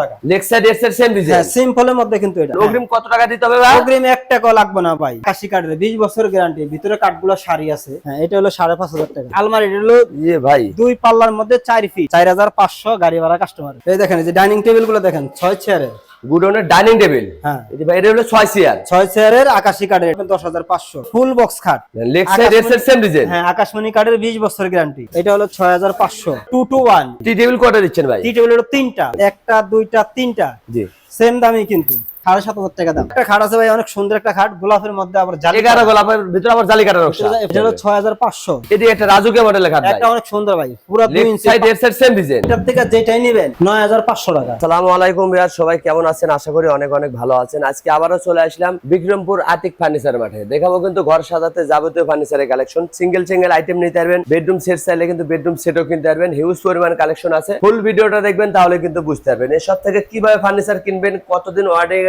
টাকা। এর সাইড হ্যাঁ সিম্পলের মধ্যে কিন্তু এটা। অগ্রিম কত টাকা দিতে হবে ভাই? অগ্রিম এক টাকাও লাগবে না ভাই। কাশি কাঠের বছর গ্যারান্টি। ভিতরে কাঠগুলো সারি আছে। হ্যাঁ এটা হলো সাড়ে পাঁচ হাজার টাকা। আলমারি এটা হলো ইয়ে ভাই। দুই পাল্লার মধ্যে চার ফিট চার হাজার পাঁচশো গাড়ি ভাড়া কাস্টমার এই দেখেন এই যে ডাইনিং টেবিলগুলো দেখেন ছয় চেয়ারের গুডনের ডাইনিং টেবিল। হ্যাঁ। এই এটা হলো 6 চেয়ার। ছয় চেয়ারের আকাশি কাঠের দশ হাজার পাঁচশো। ফুল বক্স খাট। লেগ সাইড এর সেম ডিজাইন। হ্যাঁ আকাশমণি কাঠের বিশ বছর গ্যারান্টি। এটা হলো ছয় হাজার পাঁচশো। Two two one tea table কটা দিচ্ছেন ভাই? টি টেবিল হলো তিনটা। একটা দুইটা তিনটা। জি। সেম দামই কিন্তু। সাড়ে সাত হাজার টাকা দাম। একটা খাট আছে ভাই অনেক সুন্দর একটা খাট গোলাপের মধ্যে আবার জালি 11 গোলাপের ভিতরে আবার জালি কাটা নকশা এটা হলো ছয় হাজার পাঁচশো। এটি একটা রাজুকে মডেলের খাট ভাই। একটা অনেক সুন্দর ভাই পুরো দুই ইঞ্চি সাইড এর সাইড সেম ডিজাইন এটার থেকে যেটাই নিবেন নয় হাজার পাঁচশো টাকা। আসসালামু আলাইকুম বিহার সবাই কেমন আছেন? আশা করি অনেক অনেক ভালো আছেন। আজকে আবারও চলে আসলাম বিক্রমপুর আতিক ফার্নিচার মাঠে। দেখাবো কিন্তু ঘর সাজাতে যাবতীয় ফার্নিচারের কালেকশন সিঙ্গেল সিঙ্গেল আইটেম নিতে পারবেন। বেডরুম সেট চাইলে কিন্তু বেডরুম সেটও কিনতে পারবেন। হিউজ পরিমাণ কালেকশন আছে। ফুল ভিডিওটা দেখবেন তাহলে কিন্তু বুঝতে পারবেন। এসব থেকে কীভাবে ফার্নিচার কিনবেন কতদিন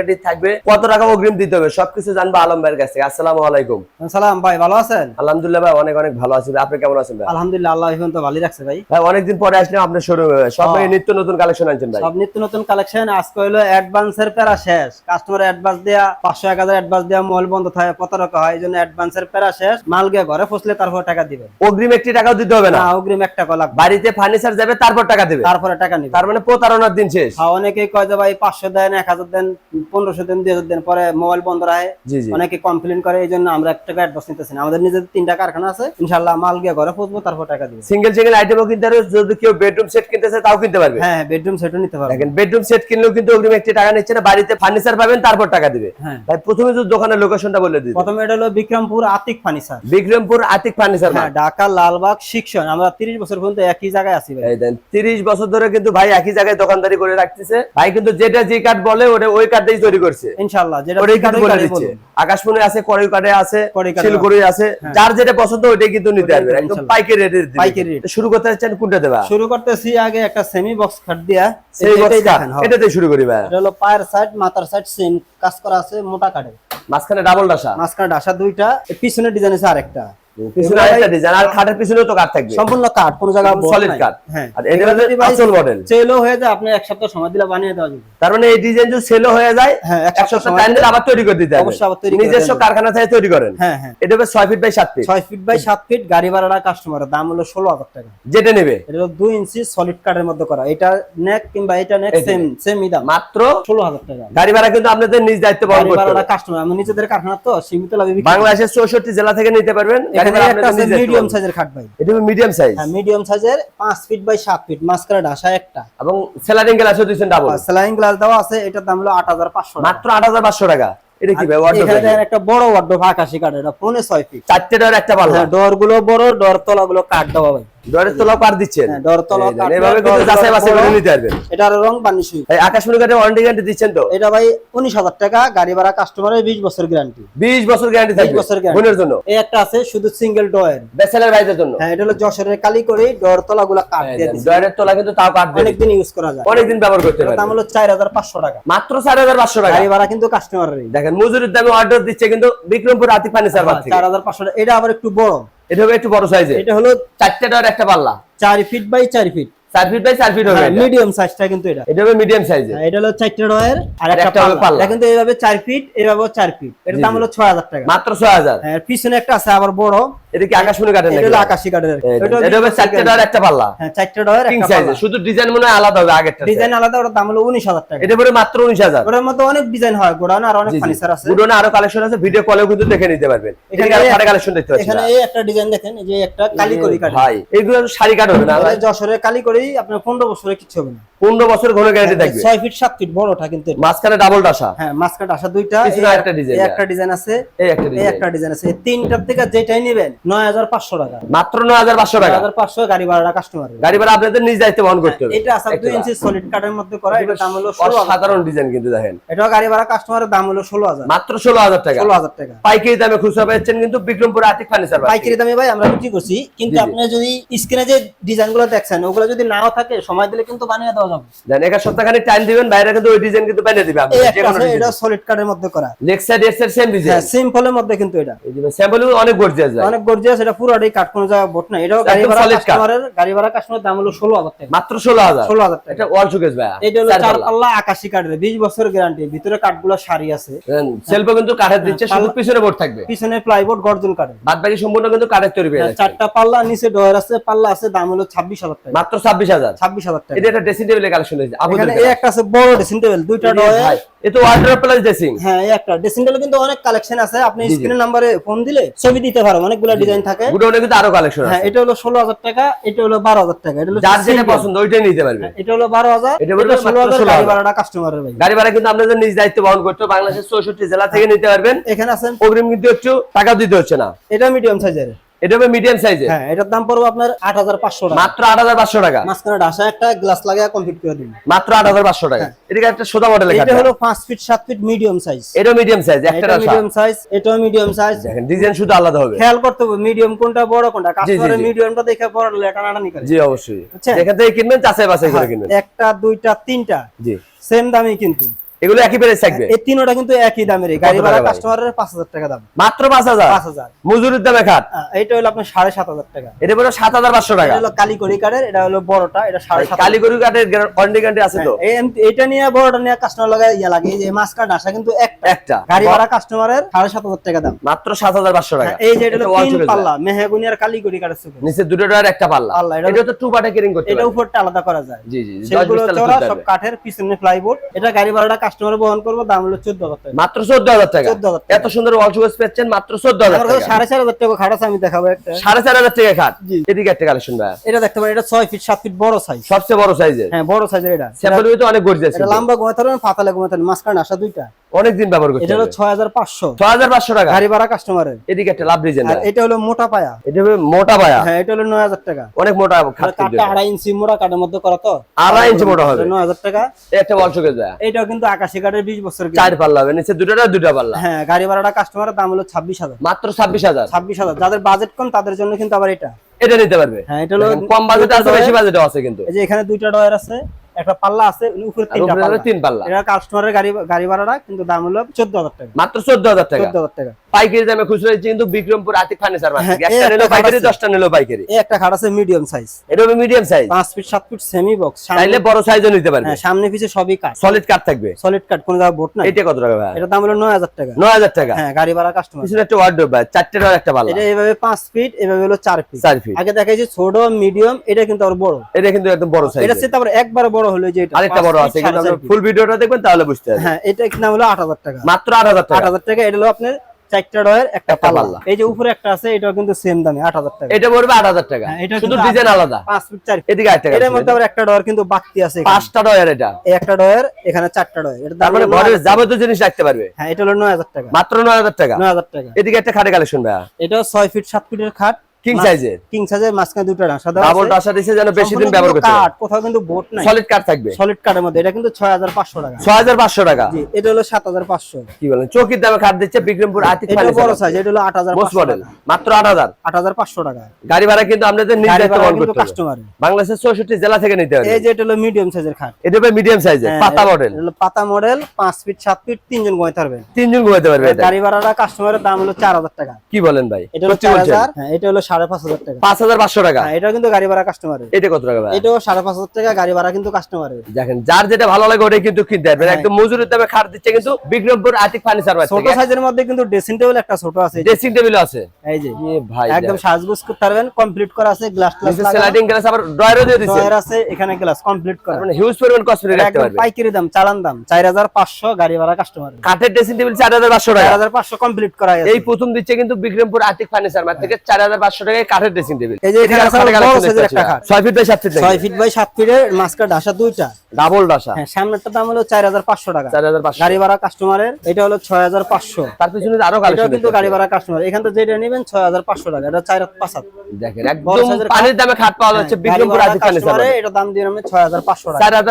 ওয়ারেন্টি থাকবে কত টাকা অগ্রিম দিতে হবে সবকিছু জানব আলম ভাইয়ের কাছে আসসালামু আলাইকুম। সালাম ভাই ভালো আছেন? আলহামদুলিল্লাহ ভাই অনেক অনেক ভালো আছি আপনি কেমন আছেন ভাই? আলহামদুলিল্লাহ আল্লাহ এখন তো ভালোই রাখছে ভাই। ভাই অনেকদিন পরে আসলাম আপনার শোরুমে সব হ্যাঁ। নিত্য নতুন কালেকশন আনছেন ভাই। সব নিত্য নতুন কালেকশন আজকে হলো অ্যাডভান্সের প্যারা শেষ। কাস্টমার অ্যাডভান্স দেয়া পাঁচশো এক হাজার অ্যাডভান্স দেওয়া মোবাইল বন্ধ থাকে কত টাকা হয় এই জন্য অ্যাডভান্সের প্যারা শেষ। মাল গিয়ে ঘরে ফসলে তারপর টাকা দিবেন অগ্রিম একটি টাকাও দিতে হবে না? অগ্রিম একটা টাকা লাগবে বাড়িতে ফার্নিচার যাবে তারপর টাকা দিবে? তারপরে টাকা নিবে। তার মানে প্রতারণার দিন শেষ। হ্যাঁ, অনেকেই কয় যে ভাই পাঁচশো দেন এক হাজার দেন পনেরোশো দেন দুই দেন পরে মোবাইল বন্ধ রাখে অনেকে কমপ্লেন করে এই জন্য আমরা এক টাকা অ্যাডভান্স নিতেছি না। আমাদের নিজেদের তিনটা কারখানা আছে ইনশাল্লাহ মাল গিয়ে ঘরে ফসবো তারপর টাকা দিবে। সিঙ্গেল সিঙ্গেল আইটেমও কিনতে পারবে যদি কেউ বেডরুম সেট কিনতে চায় তাও কিনতে পারবে। হ্যাঁ বেডরুম সেটও নিতে পারবে। দেখেন বেডরুম সেট কিনলেও কিন্তু অগ্রিম একটি টাকা নিচ্ছে না বাড়িতে ফার্নিচার পাবেন তারপর টাকা দিবে। হ্যাঁ। ভাই প্রথমে যদি দোকানের লোকেশনটা বলে দিই। প্রথমে এটা হলো বিক্রমপুর আতিক ফার্নিচার বিক্রমপুর আতিক ফার্নিচার হ্যাঁ ঢাকা লালবাগ শিক্ষণ আমরা তিরিশ বছর পর্যন্ত একই জায়গায় আছি ভাই। দেন তিরিশ বছর ধরে কিন্তু ভাই একই জায়গায় দোকানদারি করে রাখতেছে। ভাই কিন্তু যেটা যে কার্ড বলে ওটা ওই কার্ড তৈরি করছে। ইনশাল্লাহ যেটা ওটাই কিন্তু বলে দিচ্ছে। আকাশমণি আছে কড়াই আছে শিলগুড়ি আছে। হ্যাঁ। যার যেটা পছন্দ ওইটাই কিন্তু নিতে একদম। পাইকারি রেটে পাইকারি শুরু করতে কোনটা দেবা? শুরু করতেছি আগে একটা সেমি বক্স খাট দিয়া। সেই হ্যাঁ। এটাতে শুরু করি ভাই। এটা হলো পায়ের সাইড মাথার সাইড সেম কাজ করা আছে মোটা কাঠে মাঝখানে ডাবল ডাসা। মাঝখানে ডাসা দুইটা পিছনে ডিজাইন আছে আরেকটা। পিছনে আরেকটা ডিজাইন আর খাটের পিছনেও তো কাঠ থাকবে। সম্পূর্ণ কাঠ কোনো জায়গায় সলিড নাই। হ্যাঁ। আর এটা হচ্ছে আসল মডেল চেলো হয়ে যায় আপনি এক সপ্তাহ সময় দিলে বানিয়ে দেওয়া যাবে। তার মানে এই ডিজাইন যদি সেল হয়ে যায় হ্যাঁ এক এক সপ্তাহ সপ্তাহ টাইম দিলে দিলে আবার তৈরি করে দিতে হবে। অবশ্যই আবার তৈরি নিজস্ব কারখানা থেকে তৈরি করেন। হ্যাঁ হ্যাঁ। এটা হবে ছয় ফিট বাই সাত ফিট ছয় ফিট বাই সাত ফিট গাড়ি ভাড়াটা কাস্টমারের দাম হলো ষোলো হাজার টাকা। যেটা নেবে। এটা হলো ইঞ্চি সলিড কাঠের মধ্যে করা। এটা নেক কিংবা এটা নেক সেম সেমই দাম। মাত্র ষোলো হাজার টাকা। গাড়ি ভাড়া কিন্তু আপনাদের নিজ দায়িত্ব বহন কাস্টমার নিজেদের কারখানা তো সীমিত লাভে বাংলাদেশের চৌষট্টি জেলা থেকে নিতে পারবেন। একটা আছে মিডিয়াম সাইজের খাট ভাই। এটা মিডিয়াম সাইজ হ্যাঁ মিডিয়াম সাইজের পাঁচ ফিট বাই ফিট ডাসা একটা। এবং স্যালারিং গ্লাস ডাবল গ্লাস দেওয়া আছে এটার দাম হলো আট হাজার পাঁচশো মাত্র আট হাজার পাঁচশো টাকা। এটা কি ভাই wardrobe এখানে একটা বড় ওয়ার্ডরোব আকাশি কাঠ এটা পৌনে ছয় ফিট চারটে ডোর একটা ভালো হ্যাঁ ডোরগুলো বড় ডোর তলা গুলো কাঠ দেওয়া ভাই। ডোরের তলা পার দিচ্ছেন। হ্যাঁ, ডোর এভাবে কিন্তু যাচাই বাছাই করে নিতে পারবেন। এটার রং বানিশ এই আকাশমণি কাঠে ওয়ারেন্টি গ্যারান্টি দিচ্ছেন তো? এটা ভাই উনিশ হাজার টাকা গাড়ি ভাড়া কাস্টমারের বিশ বছর গ্যারান্টি বিশ বছর গ্যারান্টি বিশ থাকবে বছর guarantee। জন্য? এই একটা আছে শুধু সিঙ্গেল ডোয়ের বেসেলের ভাইদের জন্য? হ্যাঁ এটা হলো যশোরের কালি করে ডোর তলা গুলো দিয়ে দেন, দিছে তলা কিন্তু তাও কাঠ দিয়ে অনেকদিন ইউজ করা যায়। অনেকদিন ব্যবহার করতে এটার দাম হলো চার হাজার পাঁচশো টাকা। মাত্র চার হাজার পাঁচশো টাকা। গাড়ি ভাড়া কিন্তু কাস্টমারের দেখেন মজুরির দামে অর্ডার দিচ্ছে কিন্তু বিক্রমপুর ফার্নিচার মার্ট থেকে। চার হাজার পাঁচশো টাকা। এটা আবার একটু বড়। এটা হবে একটু বড় সাইজে এটা হলো চারটে ডর একটা পাল্লা। চার ফিট বাই চার ফিট চার ফিট বাই চার ফিট হবে মিডিয়াম সাইজটা কিন্তু এটা। এটা হবে মিডিয়াম সাইজে হ্যাঁ, এটা হলো চারটে ডয়ের আর আর একটা একটা পাল্লা। পাল্লা। এটা কিন্তু এইভাবে চার ফিট এইভাবে চার ফিট এটার দাম হলো ছয় হাজার টাকা। মাত্র ছয় হাজার। হ্যাঁ পিছনে একটা আছে আবার বড়। এটা কি আকাশমণি কাঠের নাকি? হলো আকাশি কাঠের। এটা এটা হবে চারটে ডয়ার একটা পাল্লা। হ্যাঁ চারটে ডয়ের একটা সাইজে শুধু ডিজাইন মনে আলাদা হবে আগেরটা ডিজাইন আলাদা ওটার দাম হলো উনিশ হাজার টাকা। এটা পরে মাত্র উনিশ হাজার। ওটার মধ্যে অনেক ডিজাইন হয় গোডাউন আর অনেক ফার্নিচার আছে। গুডোনে আরও কালেকশন আছে ভিডিও কলেও কিন্তু দেখে নিতে পারবেন। এখানে এখানে আরও কালেকশন দেখতে পাচ্ছেন এখানে এই একটা ডিজাইন দেখেন এই যে একটা কালিকরি কাঠ ভাই এগুলো শাড়ি কাট হবে না? যশোরের কালিকরি আপনার পনেরো বছরে কিছু হবে না। পনেরো বছর ঘন গ্যারান্টি থাকবে। ছয় ফিট সাত ফিট বড়টা কিন্তু। এটা। মাঝখানে ডাবল ডাসা হ্যাঁ মাঝখানে আসা দুইটা একটা দেয়া। একটা ডিজাইন আছে এই একটা ডিজাইন একটা ডিজাইন আছে। তিনটার থেকে যেটাই নেবেন নয় হাজার পাঁচশো টাকা। মাত্র নয় হাজার পাঁচশো টাকা। হাজার পাঁচশো গাড়ি ভাড়া কাস্টমার গাড়ি ভাড়া আপনাদের নিজ দায়িত্ব বহন করতে হবে। এটা আছে দুই ইঞ্চি সলিড কাঠের মধ্যে করা এটা দাম হলো সাধারণ ডিজাইন কিন্তু দেখেন। এটাও গাড়ি ভাড়া কাস্টমারের দাম হলো ষোলো হাজার। মাত্র ষোলো হাজার টাকা। ষোলো হাজার টাকা। পাইকারি দামে খুচরা পাচ্ছেন কিন্তু বিক্রমপুর আর্থিক ফার্নিচার পাইকারি দামে ভাই আমরা বিক্রি করছি কিন্তু। আপনি যদি স্ক্রিনে যে ডিজাইনগুলো দেখছেন ওগুলো যদি নাও থাকে সময় দিলে কিন্তু বানিয়ে দেওয়া যাবে। দেন এক সপ্তাহখানি টাইম দিবেন বাইরে কিন্তু ওই ডিজাইন কিন্তু বানিয়ে দিবে আপনি এই যে একটা কোনো আছে design। এটা সলিড কার্ডের মধ্যে করা। লেগ সাইড এর সাইড সেম হ্যাঁ সিম্পলের মধ্যে কিন্তু এটা। স্যাম্পল অনেক গর্জিয়াস যায়। অনেক গর্জিয়াস এটা পুরোটাই কাট কোনো জায়গায় বোট না এটাও গাড়ি ভাড়া কাস্টমারের গাড়ি ভাড়া কাস্টমারের দাম হলো ষোলো হাজার টাকা। মাত্র 16000 ষোলো হাজার টাকা। এটা ওয়াল শোকেস ভাই এটা হলো চার পাল্লা। আকাশি কাঠের বিশ বছর গ্যারান্টি ভিতরে কাঠগুলো সারি আছে। সেলফও কিন্তু কাঠের দিচ্ছে শুধু পিছনে বোর্ড থাকবে। পিছনে প্লাইবোর্ড গর্জন কাঠের বাদ বাকি সম্পূর্ণ কিন্তু কাঠের তৈরি পেয়ে চারটা পাল্লা নিচে ডয়ার আছে পাল্লা আছে দাম হলো ছাব্বিশ হাজার টাকা। মাত্র 26000 ছাব্বিশ হাজার টাকা। এটা একটা ড্রেসিং টেবিলের কালেকশন এখানে এই একটা আছে বড় ড্রেসিং টেবিল দুইটা এ তো প্লাস ড্রেসিং হ্যাঁ এই একটা ড্রেসিং টেবিল কিন্তু অনেক কালেকশন আছে। আপনি স্ক্রিনের নাম্বারে ফোন দিলে ছবি দিতে পারো অনেকগুলো ডিজাইন থাকে। গুডাউনে কিন্তু আরও কালেকশন হ্যাঁ এটা হলো ষোলো হাজার টাকা এটা হলো বারো হাজার টাকা এটা হলো যার যেটা পছন্দ ওইটাই নিতে পারবে। এটা হলো বারো হাজার এটা হাজার 16,000 গাড়ি ভাড়াটা কাস্টমারের ভাই। গাড়ি ভাড়া কিন্তু আপনাদের নিজ দায়িত্ব বহন করতে বাংলাদেশের চৌষট্টি জেলা থেকে নিতে পারবেন। এখানে আছেন অগ্রিম কিন্তু একটু টাকা দিতে হচ্ছে না। এটা মিডিয়াম সাইজের এটা হবে মিডিয়াম সাইজের হ্যাঁ এটার দাম পড়বে আপনার আট হাজার পাঁচশো টাকা। মাত্র আট হাজার পাঁচশো টাকা? মাঝখানে ডাসা একটা গ্লাস লাগিয়ে কমপ্লিট করে দিন। মাত্র আট হাজার পাঁচশো টাকা। এদিকে একটা সোদা মডেল এটা হলো পাঁচ ফিট সাত ফিট মিডিয়াম সাইজ এটা মিডিয়াম সাইজ একটা এটা মিডিয়াম সাইজ এটাও মিডিয়াম সাইজ দেখেন ডিজাইন শুধু আলাদা হবে। খেয়াল করতে হবে মিডিয়াম কোনটা বড় কোনটা। কাস্টমারের জি। মিডিয়ামটা দেখে বড় লেটা নাটানি জি অবশ্যই? যেখান থেকে কিনবেন বাছাই করে কিনবেন। একটা দুইটা তিনটা। জি। সেম দামই কিন্তু। এগুলো একই প্রাইস থাকবে। এই তিনটা কিন্তু একই দামের গাড়ি ভাড়া কাস্টমারের পাঁচ হাজার টাকা দাম। মাত্র পাঁচ হাজার? পাঁচ হাজার। মজুরির দামে খাট? এটা হলো আপনার সাড়ে সাত হাজার টাকা। এটা হাজার পাঁচশো টাকা। এটা হলো কালিকড়ি কাঠের এটা হলো বড়টা এটা সাড়ে সাত হাজার। কালীগরু কাঠের ওয়ারেন্টি গ্যারান্টি আছে তো? এম- এইটা নিয়ে বড়টা নিয়ে কাস্টমার লাগে ইয়া লাগে এই যে মাছ আসা কিন্তু একটা। একটা। গাড়ি ভাড়া কাস্টমারের সাড়ে সাত হাজার টাকা দাম। মাত্র সাত হাজার পাঁচশো টাকা। হ্যাঁ, এই যে এটা হলো তিন পাল্লা মেহাগুনি আর কালিকড়ি কাঠের সুযোগ নিচে দুটো ডয়ার একটা পাল্লা। এটা এটা তো টু পার্টে কিরিং করতে এটা উপরটা আলাদা করা যায়। জি জি সব কাঠের পিছনে প্লাইবোর্ড এটা গাড়ি ভাড়াটা কাস্টমার বহন করব দাম হলো চোদ্দ হাজার টাকা। মাত্র চোদ্দ হাজার টাকা? 14,000 টাকা। এত সুন্দর ওয়াল পেয়েছেন মাত্র চোদ্দ হাজার টাকা। সাড়ে চার হাজার টাকা খাট আছে আমি দেখাবো একটা। সাড়ে চার হাজার টাকা খাট? এদিকে একটা কালেকশন ভাই। এটা দেখতে পারেন এটা ছয় ফিট সাত ফিট বড় সাইজ সবচেয়ে বড় সাইজের হ্যাঁ বড় সাইজের এটা। স্যাম্পল তো অনেক গর্জিয়াস লম্বা ঘুমাতে পারবেন পাতলা ঘুমাতে পারবেন মাঝখানে আসা দুইটা। অনেক দিন ব্যবহার করতে এটা হলো হবে। ছয় হাজার পাঁচশো। ছয় হাজার পাঁচশো টাকা। গাড়ি ভাড়া কাস্টমারের এদিকে একটা লাভ আর এটা হলো মোটা পায়া। এটা হবে মোটা পায়া। হ্যাঁ এটা হলো নয় হাজার টাকা। অনেক মোটা খাট আড়াই ইঞ্চি মোটা কাঠের মধ্যে করা তো। আড়াই ইঞ্চি মোটা হবে। নয় হাজার টাকা। একটা ভাই এইটাও কিন্তু আকাশি কাঠের বিশ বছর চার পাল্লা হবে নিচে দুটো দুটা পাল্লা? হ্যাঁ গাড়ি ভাড়াটা কাস্টমারের দাম হলো ছাব্বিশ হাজার। মাত্র ছাব্বিশ হাজার? ছাব্বিশ হাজার। যাদের বাজেট কম তাদের জন্য কিন্তু আবার এটা। এটা নিতে পারবে। হ্যাঁ এটা হলো কম বাজেট আছে বেশি বাজেটও আছে কিন্তু। এই যে এখানে দুইটা ডয়ার আছে। একটা পাল্লা আছে উপরে তিনটা পাল্লা। তিন পাল্লা। এটা কাস্টমারের গাড়ি গাড়ি ভাড়াটা কিন্তু দাম হলো চোদ্দ হাজার টাকা। মাত্র চোদ্দ হাজার টাকা? চোদ্দ হাজার টাকা। পাইকারি দামে খুচরো দিচ্ছে কিন্তু বিক্রমপুর আতিক ফার্নিচার মার্কেট হ্যাঁ, একটা নিলো পাইকারি নিলো এই একটা খাট আছে মিডিয়াম সাইজ এটা হবে মিডিয়াম সাইজ পাঁচ ফিট সাত ফিট সেমি বক্স চাইলে বড় সাইজও নিতে পারবে। হ্যাঁ সামনে পিছে সবই কাঠ। সলিড কাট থাকবে। সলিড কাঠ কোনো জায়গায় বোট না এটা কত টাকা ভাই? এটার দাম হলো নয় হাজার টাকা। নয় হাজার টাকা। হ্যাঁ গাড়ি ভাড়া কাস্টমার পিছনে একটা ওয়ার্ডরোব ভাই চারটে আর একটা পাল্লা। এটা এভাবে পাঁচ ফিট এভাবে হলো চার ফিট চার ফিট আগে দেখাইছি ছোট মিডিয়াম এটা কিন্তু আরও বড়। এটা কিন্তু একদম বড় সাইজ এটা চেয়ে তারপর একবার বড় হলো যে এটা। আরেকটা বড় আছে কিন্তু ফুল ভিডিওটা দেখবেন তাহলে বুঝতে পারবেন। হ্যাঁ এটা নাম হলো আট হাজার টাকা। মাত্র আট হাজার আট টাকা হাজার টাকা এটা হলো আপনার চারটা ডয়ের একটা পাল্লা। এই যে উপরে একটা আছে এটা কিন্তু সেম দামে আট হাজার টাকা। এটা পড়বে আট হাজার টাকা। হ্যাঁ, এটা শুধু ডিজাইন আলাদা। 5 ফিট 4 এদিকে 8 টাকা এর মধ্যে আবার একটা ডয়ের কিন্তু বাড়তি আছে পাঁচটা ডয়ার এটা। এই একটা ডয়ের এখানে চারটা ডয়ের এটা দাম তার মানে ঘরের যাবতীয় জিনিস রাখতে পারবে। হ্যাঁ এটা হলো নয় হাজার টাকা। মাত্র নয় হাজার টাকা। নয় হাজার টাকা। এদিকে একটা খাটে কালেকশন ভাইয়া। এটা ছয় ফিট সাত ফিটের খাট। কিং সাইজের কিং সাইজের মাঝখানে দুটো ডাবল আছে। টাসা দিছে যেন বেশি দিন ব্যবহার করতে কাঠ কোথাও কিন্তু বোট নাই। সলিড কাট থাকবে। সলিড কাঠের মধ্যে। এটা কিন্তু ছয় হাজার পাঁচশো টাকা। ছয় হাজার পাঁচশো টাকা। জি এটা হলো সাত হাজার পাঁচশো। কি বলেন? চৌকির দামে খাট দিচ্ছে বিক্রমপুর আতিক বড় সাইজ এটা হলো আট হাজার মোস্ট মডেল মাত্র আট হাজার। আট হাজার পাঁচশো টাকা। গাড়ি ভাড়া কিন্তু আপনাদের নিজ গাড়ি দায়িত্ব বহন করতে হবে। কাস্টমারের বাংলাদেশের চৌষট্টি জেলা থেকে নিতে হবে। এই যে এটা হলো মিডিয়াম সাইজের খাট এটা হবে মিডিয়াম সাইজের হ্যাঁ, পাতা এটা মডেল হলো পাতা মডেল পাঁচ ফিট সাত ফিট তিনজন ঘুমাইতে পারবেন তিনজন ঘুমাতে পারবে গাড়ি ভাড়াটা কাস্টমারের দাম হলো চার হাজার টাকা। কি বলেন ভাই? এটা হলো সত্যি চার বলছেন? হাজার হ্যাঁ এটা হলো এখানে গ্লাস কমপ্লিট করা। মানে হিউজ পরিমাণ কস্টলি পাইকারি দাম চালান দাম 4500 গাড়ি ভাড়া কাস্টমার কাঠের ড্রেসিং টেবিল 4500 হাজার পাঁচশো কমপ্লিট করা আছে। এই প্রথম দিচ্ছে কিন্তু বিক্রমপুর আর্থিক ফার্নিচার মার্কেট থেকে 4500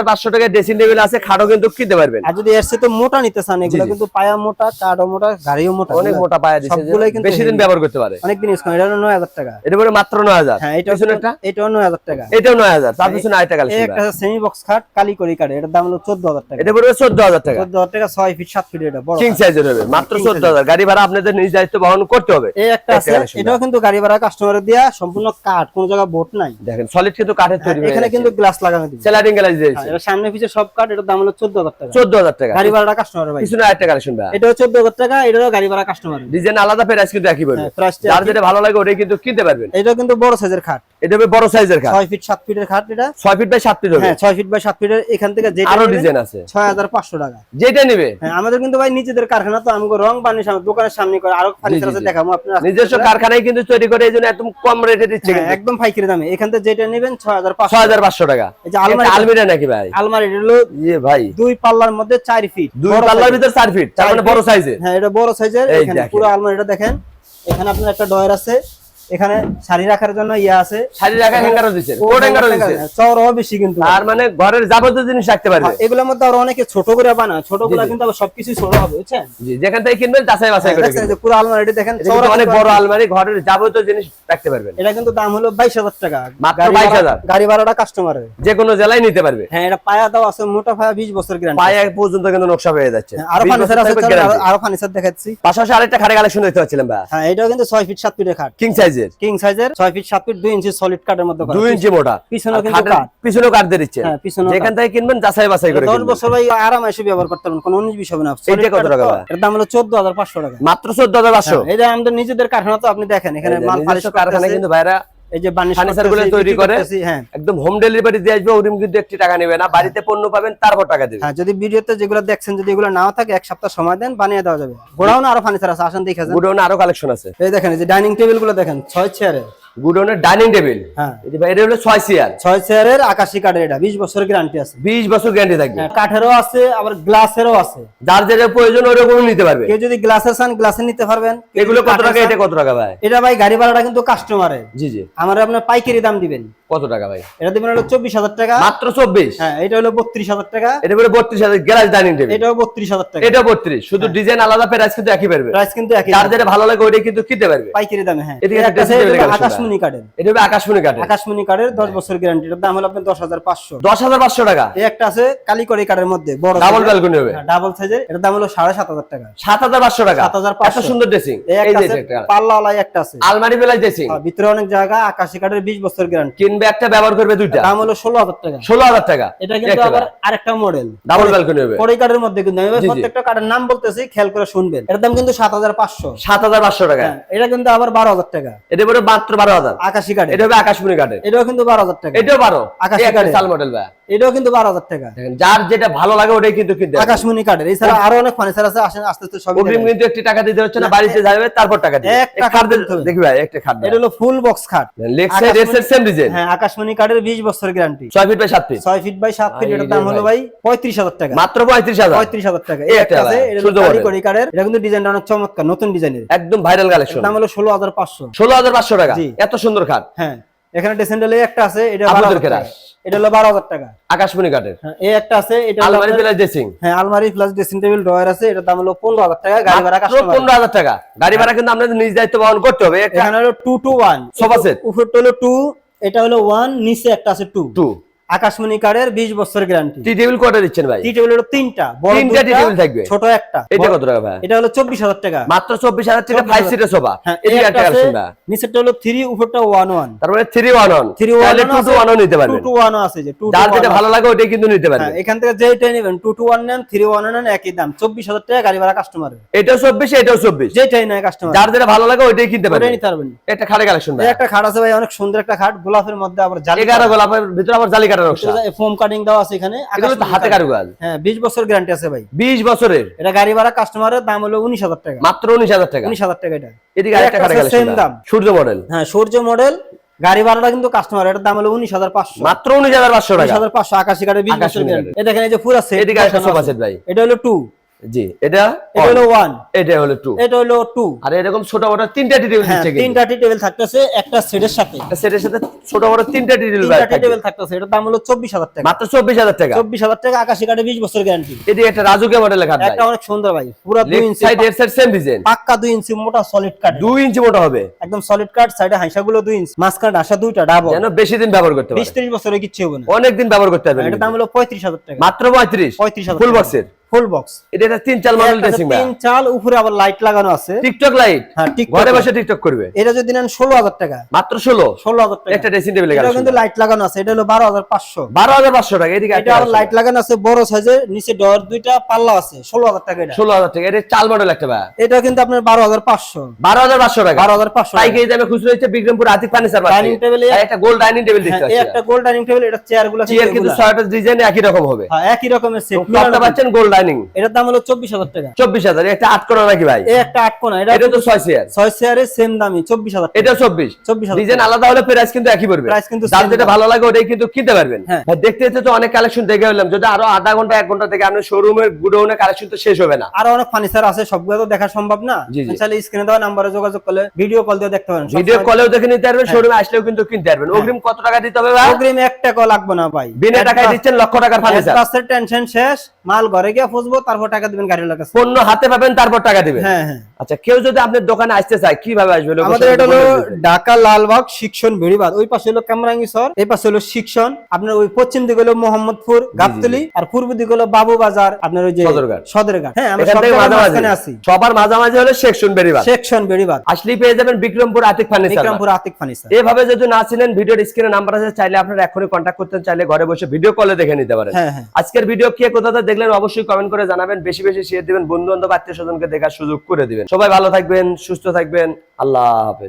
চারশো টেবিল কিন্তু আছে খাটও কিন্তু কিনতে পারবেন। আর যদি এর সাথে মোটা নিতে চান এগুলো কিন্তু পায়া মোটা কাঠও মোটা গাড়িও মোটা অনেক মোটা পায়া দিচ্ছে বেশি দিন ব্যবহার করতে পারে। অনেকদিন ইউজ টাকা। এটা মাত্র হাজার। হ্যাঁ এটা পিছনেরটা? এটাও নয় হাজার টাকা। এটাও নয় হাজার তার পিছনে আরেকটা কালেকশন একটা সেমি বক্স খাট কালি করি কাটে এটার দাম হলো চোদ্দ হাজার টাকা। এটা পড়বে চোদ্দ টাকা। চোদ্দ হাজার টাকা ছয় ফিট সাত ফিট এটা বড় কিং সাইজের হবে মাত্র King চোদ্দ size হাজার। গাড়ি ভাড়া আপনাদের নিজ দায়িত্ব বহন করতে হবে। এই একটা একটা আছে এটাও কিন্তু গাড়ি ভাড়া কাস্টমারের দেয়া সম্পূর্ণ কাঠ কোনো জায়গায় বোট নাই। দেখেন সলিড কিন্তু কাঠের তৈরি এখানে কিন্তু গ্লাস লাগানো হ্যাঁ, দিয়েছে। এটা সামনে পিছে সব কাঠ এটার দাম হলো চোদ্দ হাজার টাকা। চোদ্দ হাজার টাকা। গাড়ি ভাড়াটা কাস্টমারের ভাই। পিছনে আরেকটা কালেকশন ভাই। এটাও চোদ্দ হাজার টাকা এটাও গাড়ি ভাড়া কাস্টমার ডিজাইন আলাদা প্রাইস কিন্তু একই পড়বে। হ্যাঁ, price টা যার যেটা ভালো লাগে ওটাই কিন্তু কিনতে পারবেন। এটাও কিন্তু বড় সাইজের খাট। এটা হবে বড় সাইজের খাট। ছয় ফিট সাত ফিটের খাট এটা? ছয় ফিট বাই সাত ফিট হবে। হ্যাঁ ছয় ফিট বাই সাত ফিটের এখান থেকে যেটা আরও ডিজাইন আছে। ছয় হাজার পাঁচশো টাকা। যেটা নিবে। হ্যাঁ আমাদের কিন্তু ভাই নিজেদের কারখানা তো আমাকে রং দোকানের সামনে করে আরও ফার্নিচার আছে দেখাবো আপনার নিজস্ব কারখানায় কিন্তু তৈরি করে এই জন্য একদম কম রেটে দিচ্ছে হ্যাঁ, একদম পাইকারি দামে। এখান থেকে যেটা নেবেন ছয় হাজার পাঁচশো ছয় হাজার পাঁচশো টাকা। এই যে আলমারি আলমিরা নাকি ভাই? আলমারি হলো ইয়ে ভাই। দুই পাল্লার মধ্যে চার ফিট দুই পাল্লার। ভিতর চার ফিট তার মানে বড় সাইজের হ্যাঁ এটা বড় সাইজের এখানে পুরো আলমারিটা দেখেন। এখানে আপনার একটা ডয়ার আছে। এখানে শাড়ি রাখার জন্য ইয়া আছে। শাড়ি রাখা হ্যাঙ্গারও কোট হ্যাঙ্গারও চওড়াও বেশি কিন্তু। তার মানে ঘরের যাবতীয় জিনিস রাখতে পারবে। হ্যাঁ, এগুলোর মধ্যে আরও অনেকে ছোট করে বানায় ছোটগুলা কিন্তু আবার সবকিছু ছোট হবে বুঝছেন? জি যেখান থেকে কিনবেন যাচাই বাছাই করে। যে পুরো আলমারিটা দেখেন চওড়া অনেক বড় আলমারি। ঘরের যাবতীয় জিনিস রাখতে পারবেন। এটা কিন্তু দাম হলো বাইশ হাজার টাকা। মাত্র গাড়ি 22,000 গাড়ি ভাড়াটা কাস্টমারের যে কোনো জেলায় নিতে পারবে। হ্যাঁ এটা পায়া দাও আছে মোটা পায়া বিশ বছর গ্যারান্টি পায়ে পর্যন্ত কিন্তু নকশা হয়ে যাচ্ছে। আরও ফার্নিচার আছে আরো- আরও ফার্নিচার দেখাচ্ছি। পাশাপাশি আরেকটা খাড়ে কালেকশন দেখতে পাচ্ছিলাম ভাই। হ্যাঁ এটাও কিন্তু ছয় ফিট সাত ফিটের খাট। কিং সাইজের? কিং সাইজের 6 ফিট 7 ফিট 2 ইঞ্চি সলিড কাটের মধ্যে করা। দুই ইঞ্চি মোটা পিছনেও কিন্তু কাট। পিছনেও কাঠ দিয়ে দিচ্ছে? হ্যাঁ, পিছনেও যেখান থেকে কিনবেন যাচাই বাছাই করে দশ কিনবেন। বছর ভাই আরাম এসে ব্যবহার করতে পারবেন কোনো 19 20 হবে না। এটা কত টাকা এর দাম হলো চোদ্দ হাজার পাঁচশো টাকা। মাত্র চোদ্দ হাজার পাঁচশো? হ্যাঁ, এই যে আমাদের নিজেদের কারখানা তো আপনি দেখেন এখানে মাল পালিশ কারখানা কিন্তু ভাইরা এই যে তৈরি করে হ্যাঁ। একদম হোম ডেলিভারি দিয়ে আসবে কিন্তু একটি টাকা নেবে না। বাড়িতে পণ্য পাবেন তারপর টাকা দেবে। হ্যাঁ যদি ভিডিওতে যেগুলো দেখছেন যদি এগুলো নাও থাকে এক সপ্তাহ সময় দেন বানিয়ে দেওয়া যাবে। আরও ফার্নিচার আছে আসেন দেখে যান। গুডাউনে আরও কালেকশন আছে। এই দেখেন এই যে ডাইনিং টেবিলগুলো দেখেন ছয় চেয়ারে গুডাউনের ডাইনিং টেবিল হ্যাঁ। এটা হলো ছয় চেয়ার ছয় চেয়ারের আকাশি কাঠের এটা বিশ বছর গ্যারান্টি আছে। বিশ বছর গ্যারান্টি থাকবে। হ্যাঁ, কাঠেরও আছে আবার গ্লাসেরও আছে। যার যেটা প্রয়োজন ওরকম নিতে পারবে। কেউ যদি গ্লাসের চান গ্লাসে নিতে পারবেন। এগুলো কত টাকা এটা কত টাকা ভাই? এটা ভাই গাড়ি ভাড়াটা কিন্তু কাস্টমারের জি জি। আমার আপনার পাইকারি দাম দিবেন। কত টাকা ভাই? এটা দিবেন হলো চব্বিশ হাজার টাকা। মাত্র চব্বিশ? হ্যাঁ এটা হলো বত্রিশ হাজার টাকা। এটা পরে বত্রিশ হাজার গ্যালাস ডাইনিং টেবিল এটাও বত্রিশ হাজার টাকা। এটা বত্রিশ। শুধু ডিজাইন আলাদা প্রাইস কিন্তু একই পারবে প্রাইস কিন্তু একই যার যেটা ভালো লাগে ওইটা কিন্তু কিনতে পারবে। পাইকারি দামে হ্যাঁ। এটা একটা এর আকাশমণি কাঠের। এটা হবে আকাশমণি কাঠের। আকাশমণি কাঠের দশ বছর গ্যারান্টি এটার দাম হলো আপনার দশ হাজার পাঁচশো। দশ হাজার পাঁচশো টাকা? এই একটা আছে কালিকরি কাঠের মধ্যে বড় ডাবল ব্যালকনি হবে। ডাবল সাইজের এটার দাম হলো সাড়ে সাত হাজার টাকা। সাত হাজার পাঁচশো টাকা? 7,500 এত সুন্দর ড্রেসিং এই যে একটা। পাল্লাওয়ালাই একটা আছে। আলমারি বেলায় ড্রেসিং ভিতরে অনেক জায়গা আকাশি কাঠের বিশ বছর গ্যারান্টি কিনবে একটা ব্যবহার করবে দুইটা। দাম হলো ষোলো হাজার টাকা। ষোলো হাজার টাকা। এটা কিন্তু আবার আরেকটা মডেল ডাবল ব্যালকনি হবে। কড়াই কাঠের মধ্যে কিন্তু আমি। প্রত্যেকটা কাঠের নাম বলতেছি খেয়াল করে শুনবেন। এটার দাম কিন্তু সাত হাজার পাঁচশো। সাত হাজার পাঁচশো টাকা। এটা কিন্তু আবার বারো হাজার টাকা। এটা পরে মাত্র বারো হাজার। আকাশি কাঠের। এটা হবে আকাশমণি কাঠের। এটাও কিন্তু বারো হাজার টাকা। এটাও বারো। আকাশি কাঠের। সাল মডেল ভাই এটাও কিন্তু বারো হাজার টাকা। যার যেটা ভালো লাগে ওটাই কিন্তু কিনতে আকাশমণি কাঠের এছাড়া আরও অনেক ফার্নিচার আছে আসেন আস্তে আস্তে অগ্রিম কিন্তু একটি টাকা দিতে হচ্ছে না বাড়িতে যাবে তারপর টাকা দিবে। একটা খাট খাট দিতে হবে। দেখি ভাই একটা খাট এটা হলো ফুল বক্স খাট লেগ সাইড এর সেম ডিজাইন হ্যাঁ আকাশমণি কাঠের বিশ বছর গ্যারান্টি ছয় ফিট বাই সাত ফিট ছয় ফিট বাই সাত ফিট আরে এটার দাম হলো ভাই। ভাই পঁয়ত্রিশ হাজার টাকা। মাত্র পঁয়ত্রিশ হাজার। পঁয়ত্রিশ হাজার টাকা। এই একটা আছে এটা হলো। কারিগরি কাঠের এটা কিন্তু ডিজাইনটা অনেক চমৎকার নতুন ডিজাইনের। একদম ভাইরাল কালেকশন দাম হলো ষোলো হাজার পাঁচশো। ষোলো হাজার পাঁচশো টাকা। জি। এত সুন্দর খাট হ্যাঁ। এখানে ডেসেন্ডেল একটা আছে এটা হাজার টাকা। এটা হলো বারো হাজার টাকা। আকাশমণি কাঠের। হ্যাঁ এই একটা আছে এটা আলমারি প্লাস ড্রেসিং হ্যাঁ আলমারি প্লাস ড্রেসিং টেবিল ড্রয়ার আছে এটার দাম হলো পনেরো হাজার টাকা গাড়ি ভাড়া কাস্টমার পনেরো হাজার টাকা। গাড়ি ভাড়া কিন্তু আপনাদের নিজ দায়িত্ব বহন করতে হবে। এখানে হলো two two one sofa set উপরটা হলো টু এটা হলো ওয়ান নিচে একটা আছে টু টু আকাশমণি কাঠের বিশ বছর গ্যারান্টি টি টেবিল কোয়ার্টার দিচ্ছেন ভাই। টি টেবিল হলো তিনটা বড় তিনটা tea table থাকবে। ছোট একটা। এটা কত টাকা ভাই? এটা হলো চব্বিশ হাজার টাকা। মাত্র চব্বিশ হাজার টাকা 24,000 ফাইভ সিটের সোফা এই একটা আছে নিচেরটা হলো থ্রি উপরটা ওয়ান ওয়ান তারপরে থ্রি ওয়ান ওয়ান থ্রি তাহলে ওয়ান টু টু ওয়ানও নিতে পারবেন। টু ওয়ান আছে যে টু যার যেটা ভালো লাগে ওইটাই কিন্তু নিতে পারবেন। হ্যাঁ এখান থেকে যেটাই নেবেন টু টু ওয়ান নেন থ্রি ওয়ান নেন একই দাম। চব্বিশ হাজার টাকা গাড়ি ভাড়া কাস্টমার এটাও চব্বিশ এটাও চব্বিশ। যেটাই নেয় কাস্টমার যার যেটা ভালো লাগে ওইটাই কিনতে ওটাই পারবেন নিতে পারবেন। এটা খাটে কালেকশন ভাই। একটা খাট আছে ভাই অনেক সুন্দর একটা খাট। গোলাপের মধ্যে আবার জালি গোলাপের ভিতরে আবার জালি কাটার নকশা ফোম কাটিং দেওয়া আছে এখানে এগুলো তো হাতে কারুকাজ। হ্যাঁ বিশ বছর গ্যারান্টি আছে ভাই। বিশ বছরের? এটা গাড়ি ভাড়া কাস্টমারের দাম হলো উনিশ হাজার টাকা। মাত্র উনিশ হাজার টাকা? উনিশ হাজার টাকা এটা। এদিকে আরেকটা দাম। সূর্য মডেল হ্যাঁ সূর্য মডেল গাড়ি ভাড়াটা কিন্তু কাস্টমার এটার দাম হলো উনিশ হাজার পাঁচশো। মাত্র উনিশ হাজার পাঁচশো টাকা। হাজার পাঁচশো আকাশি কাঠের বিশ বছর গ্যারান্টি এটা দেখেন এই যে পুরো আছে এদিকে সোফা সেট ভাই। এটা হলো টু জি এটা এটা হলো এটা হলো টু এটা হলো টু আর এরকম ছোট বড় তিনটা টিটেল হ্যাঁ দিচ্ছে তিনটা টি টেবিল থাকতেছে একটা সেটের সাথে। একটা সেটের সাথে ছোট বড় তিনটা টিটেল তিনটা টি টেবিল থাকতেছে এটার দাম হলো চব্বিশ হাজার টাকা। মাত্র চব্বিশ হাজার টাকা। চব্বিশ হাজার টাকা আকাশি কাঠে বিশ বছর গ্যারান্টি এটি একটা রাজুকে অনেক সুন্দর ভাই পুরো দুই লেফট ইঞ্চি সাইড এর সাইড সেম ডিজাইন পাক্কা দুই ইঞ্চি মোটা সলিড কাঠ দুই ইঞ্চি মোটা হবে। একদম সলিড কাঠ সাইডে হাইসা গুলো দুই ইঞ্চি মাঝখানে ডাসা দুইটা ডাবল যেন বেশি দিন ব্যবহার করতে পারে। ত্রিশ বছরে কিচ্ছু হবে না। অনেক দিন ব্যবহার করতে পারবেন এটার দাম হলো পঁয়ত্রিশ হাজার টাকা। মাত্র পঁয়ত্রিশ। পঁয়ত্রিশ হাজার ফুল বক্সের ফুল বক্স এটা তিন চাল মডেল ড্রেসিং তিন চাল উপরে আবার লাইট লাগানো আছে। টিকটক লাইট হ্যাঁ ঘরে বসে টিকটক করবে? এটা যদি নেন ষোলো হাজার টাকা। মাত্র ষোলো? ষোলো হাজার টাকা। একটা ড্রেসিং টেবিল এটা কিন্তু লাইট লাগানো আছে। এটা হলো বারো হাজার পাঁচশো। বারো হাজার পাঁচশো টাকা এদিকে এটা আবার লাইট লাগানো আছে বড় সাইজের নিচে ডর দুইটা পাল্লা আছে। ষোলো হাজার টাকা এটা। ষোলো হাজার টাকা এটা চাল মডেল একটা এটা কিন্তু আপনার বারো হাজার পাঁচশো। বারো হাজার পাঁচশো টাকা। বারো হাজার পাঁচশো পাইকারি দামে খুচরো হচ্ছে Bikrampur Atik furniture Dining table এ- একটা গোল্ড ডাইনিং টেবিল দেখতে হ্যাঁ, এই একটা গোল্ড ডাইনিং টেবিল এটা চেয়ারগুলো চেয়ার কিন্তু ছয়টা ডিজাইন একই রকম হবে। হ্যাঁ, একই রকমের সেট পাচ্ছেন ডাইনিং এটার দাম হলো চব্বিশ হাজার টাকা। আট নাকি ভাই? এই একটা আট কোনা এটা এটা তো চেয়ার সেম দামই টাকা। এটা ডিজাইন আলাদা হলে প্রাইস কিন্তু একই পড়বে। Price কিন্তু যার যেটা ভালো লাগে ওটাই কিন্তু কিনতে পারবেন। হ্যাঁ। দেখতে দেখতে তো অনেক কালেকশন দেখে হলাম যদি আরও আধা ঘণ্টা এক ঘণ্টা থেকে আপনি শোরুমের গুডাউনে কালেকশন তো শেষ হবে না। আরও অনেক ফার্নিচার আছে সবগুলো তো দেখা সম্ভব না। তাহলে স্ক্রিনে দেওয়া নাম্বারে যোগাযোগ করলে ভিডিও কল দিয়ে দেখতে পারেন ভিডিও কলেও দেখে নিতে পারবেন শোরুমে আসলেও কিন্তু কিনতে পারবেন। অগ্রিম কত টাকা দিতে হবে ভাই? অগ্রিম এক টাকা লাগবে না ভাই। বিনা টাকায় দিচ্ছেন লক্ষ টাকার ফার্নিচার টেনশন শেষ। মাল ঘরে গিয়ে ফুসবো তারপর টাকা দিবেন গাড়ির কাছে। পণ্য হাতে পাবেন তারপর টাকা দিবেন? হ্যাঁ হ্যাঁ। আচ্ছা কেউ যদি আপনার দোকানে আসতে চায় কীভাবে আসবে? আমাদের এটা হলো ঢাকা লালবাগ শিক্ষণ বেড়িবাদ ওই পাশে হলো কামরাঙ্গি সর এই পাশে হলো শিক্ষণ। আপনার ওই পশ্চিম দিকে হলো মোহাম্মদপুর গাবতলি আর পূর্ব দিকে হলো বাবু বাজার আপনার ওই যে সদরঘাট। সদরঘাট। হ্যাঁ আমরা আছি। সবার মাঝামাঝি হলো সেকশন বেরিবার সেকশন বেড়িবাদ আসলেই পেয়ে যাবেন বিক্রমপুর আতিক ফার্নিচার। বিক্রমপুর আতিক ফার্নিচার। এভাবে যদি না ছিলেন ভিডিওর স্ক্রিনে নাম্বার আছে চাইলে আপনারা এখনই কন্ট্যাক্ট করতে চাইলে ঘরে বসে ভিডিও কলে দেখে নিতে পারেন। হ্যাঁ হ্যাঁ। আজকের ভিডিও কে কোথাতে দেখলেন অবশ্যই কমেন্ট করে জানাবেন। বেশি বেশি শেয়ার দিবেন। বন্ধু বান্ধব আত্মীয় স্বজনকে দেখার সুযোগ করে দিবেন। সবাই ভালো থাকবেন, সুস্থ থাকবেন। আল্লাহ হাফেজ।